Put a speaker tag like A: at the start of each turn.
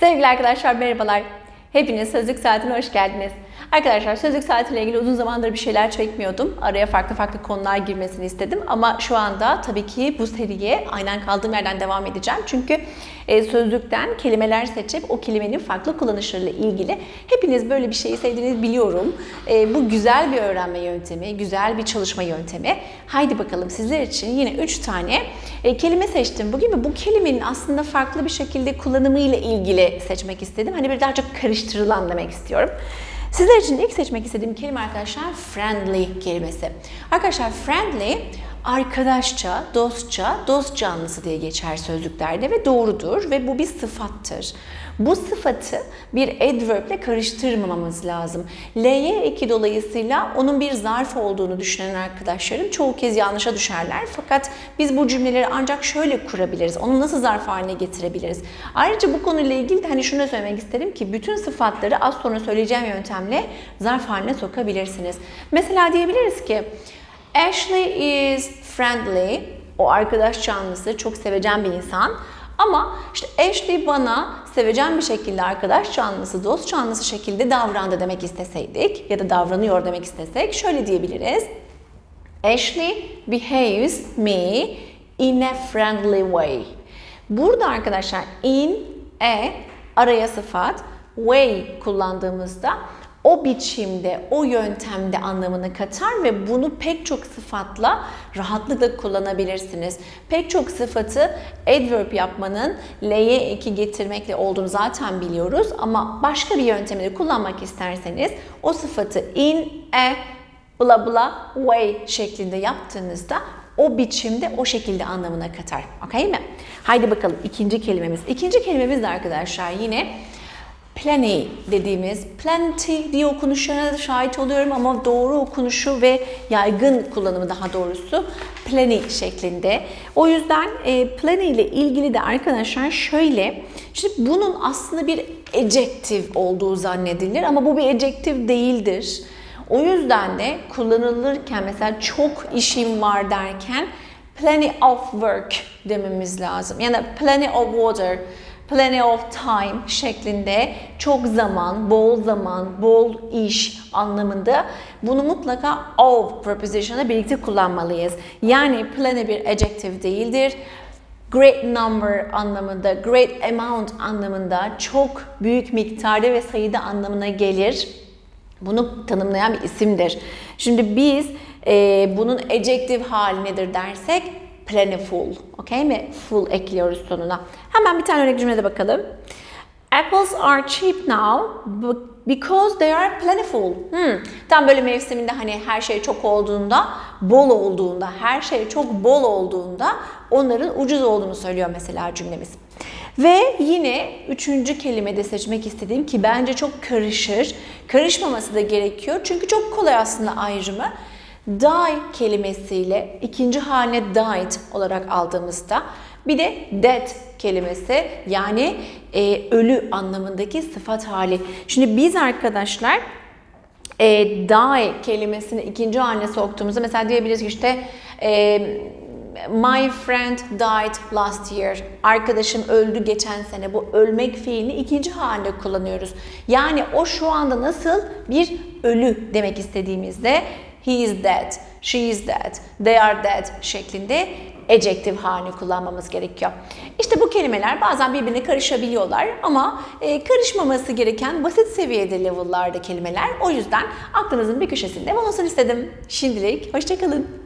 A: Sevgili arkadaşlar merhabalar. Hepiniz Sözlük Saati'ne hoş geldiniz. Arkadaşlar Sözlük Saati'yle ilgili uzun zamandır bir şeyler çekmiyordum. Araya farklı farklı konular girmesini istedim. Ama şu anda tabii ki bu seriye aynen kaldığım yerden devam edeceğim. Çünkü e, sözlükten kelimeler seçip o kelimenin farklı kullanışlarıyla ilgili hepiniz böyle bir şeyi sevdiğinizi biliyorum. E, bu güzel bir öğrenme yöntemi, güzel bir çalışma yöntemi. Haydi bakalım sizler için yine 3 tane e, kelime seçtim bugün ve bu kelimenin aslında farklı bir şekilde kullanımıyla ilgili seçmek istedim. Hani bir daha çok karıştırılan demek istiyorum. Sizler için ilk seçmek istediğim kelime arkadaşlar friendly kelimesi. Arkadaşlar friendly arkadaşça, dostça, dost canlısı diye geçer sözlüklerde ve doğrudur ve bu bir sıfattır. Bu sıfatı bir adverb ile karıştırmamamız lazım. L'ye eki dolayısıyla onun bir zarf olduğunu düşünen arkadaşlarım çoğu kez yanlışa düşerler. Fakat biz bu cümleleri ancak şöyle kurabiliriz. Onu nasıl zarf haline getirebiliriz? Ayrıca bu konuyla ilgili de hani şunu da söylemek isterim ki bütün sıfatları az sonra söyleyeceğim yöntemle zarf haline sokabilirsiniz. Mesela diyebiliriz ki Ashley is friendly. O arkadaş canlısı, çok sevecen bir insan. Ama işte Ashley bana sevecen bir şekilde arkadaş canlısı, dost canlısı şekilde davrandı demek isteseydik ya da davranıyor demek istesek şöyle diyebiliriz. Ashley behaves me in a friendly way. Burada arkadaşlar in, e araya sıfat, way kullandığımızda o biçimde, o yöntemde anlamını katar ve bunu pek çok sıfatla rahatlıkla kullanabilirsiniz. Pek çok sıfatı adverb yapmanın L'ye eki getirmekle olduğunu zaten biliyoruz ama başka bir yöntemi de kullanmak isterseniz o sıfatı in, e, bla bla way şeklinde yaptığınızda o biçimde o şekilde anlamına katar. Okey mi? Haydi bakalım ikinci kelimemiz. İkinci kelimemiz de arkadaşlar yine plenty dediğimiz plenty diye okunuşlarına da şahit oluyorum ama doğru okunuşu ve yaygın kullanımı daha doğrusu plenty şeklinde. O yüzden e, plenty ile ilgili de arkadaşlar şöyle şimdi bunun aslında bir adjective olduğu zannedilir ama bu bir adjective değildir. O yüzden de kullanılırken mesela çok işim var derken plenty of work dememiz lazım. Yani plenty of water, plenty of time şeklinde çok zaman, bol zaman, bol iş anlamında bunu mutlaka of preposition'la birlikte kullanmalıyız. Yani plenty bir adjective değildir. Great number anlamında, great amount anlamında, çok büyük miktarda ve sayıda anlamına gelir. Bunu tanımlayan bir isimdir. Şimdi biz e, bunun adjective hali nedir dersek plentiful. Okey mi? Full ekliyoruz sonuna. Hemen bir tane örnek cümlede bakalım. Apples are cheap now because they are plentiful. Hmm. Tam böyle mevsiminde hani her şey çok olduğunda, bol olduğunda, her şey çok bol olduğunda onların ucuz olduğunu söylüyor mesela cümlemiz. Ve yine üçüncü kelimede seçmek istediğim ki bence çok karışır. Karışmaması da gerekiyor. Çünkü çok kolay aslında ayrımı. Die kelimesiyle ikinci haline died olarak aldığımızda bir de dead kelimesi yani e, ölü anlamındaki sıfat hali. Şimdi biz arkadaşlar e, die kelimesini ikinci haline soktuğumuzda mesela diyebiliriz ki işte e, My friend died last year. Arkadaşım öldü geçen sene. Bu ölmek fiilini ikinci halinde kullanıyoruz. Yani o şu anda nasıl bir ölü demek istediğimizde he is dead, she is dead, they are dead şeklinde adjective halini kullanmamız gerekiyor. İşte bu kelimeler bazen birbirine karışabiliyorlar ama e, karışmaması gereken basit seviyede level'larda kelimeler. O yüzden aklınızın bir köşesinde bulunsun istedim. Şimdilik hoşçakalın.